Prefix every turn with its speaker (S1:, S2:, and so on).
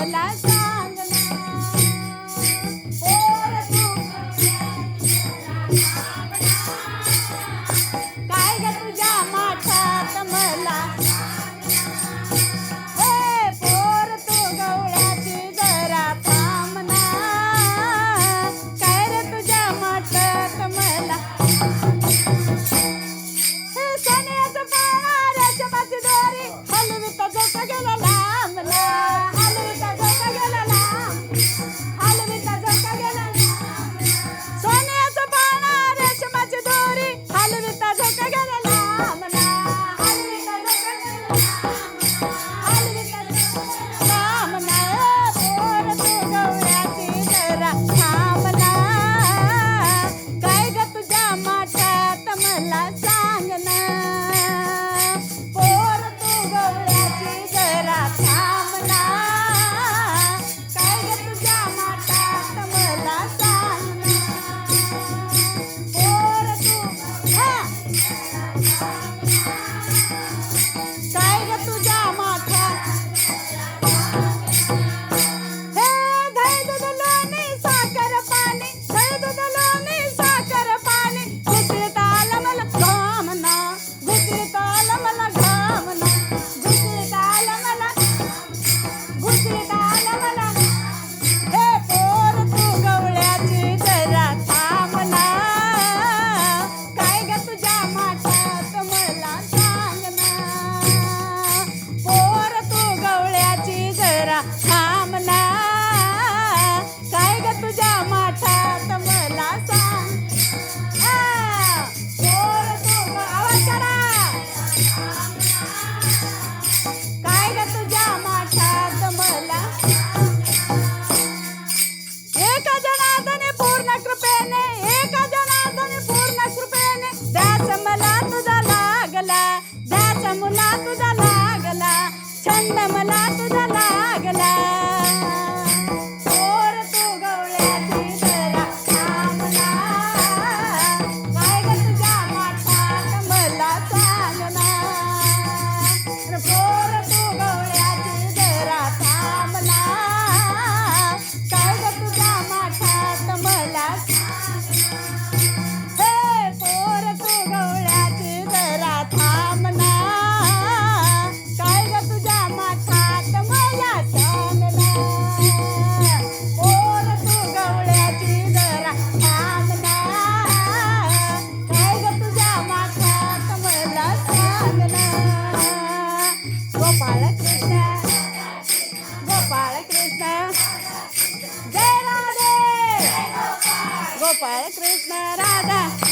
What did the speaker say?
S1: relaxar. down. Mala ತುಜಾ ಲಾಗಲಾ ಚಂದ ಮಲಾ गोपाळ कृष्ण गोपाळ कृष्ण जय राधे. गोपाळ कृष्ण
S2: राधा.